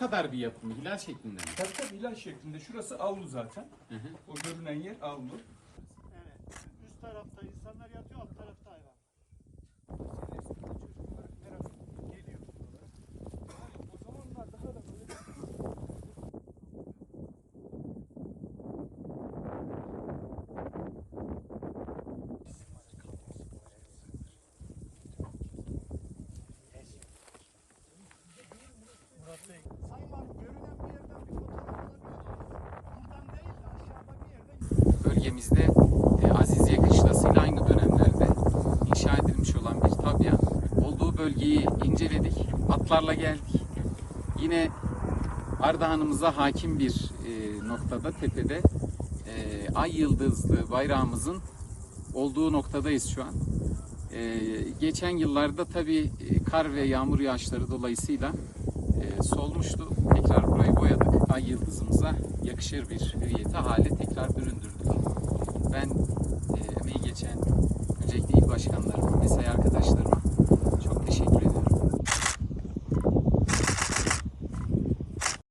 kadar bir yapı mı? Hilal şeklinde mi? Tabii tabii ilaç şeklinde. Şurası avlu zaten. Hı hı. O görünen yer avlu. Evet. Üst tarafta insanlar yatıyor, alt tarafta hayvan. O zamanlar Bölgemizde e, Aziziye Kışlası'yla aynı dönemlerde inşa edilmiş olan bir tabya. Olduğu bölgeyi inceledik. Atlarla geldik. Yine Ardahan'ımıza hakim bir e, noktada, tepede e, ay yıldızlı bayrağımızın olduğu noktadayız şu an. E, geçen yıllarda tabii e, kar ve yağmur yağışları dolayısıyla e, solmuştu. Tekrar burayı boyadık. Ay yıldızımıza yakışır bir hüviyete hale tekrar büründürdük.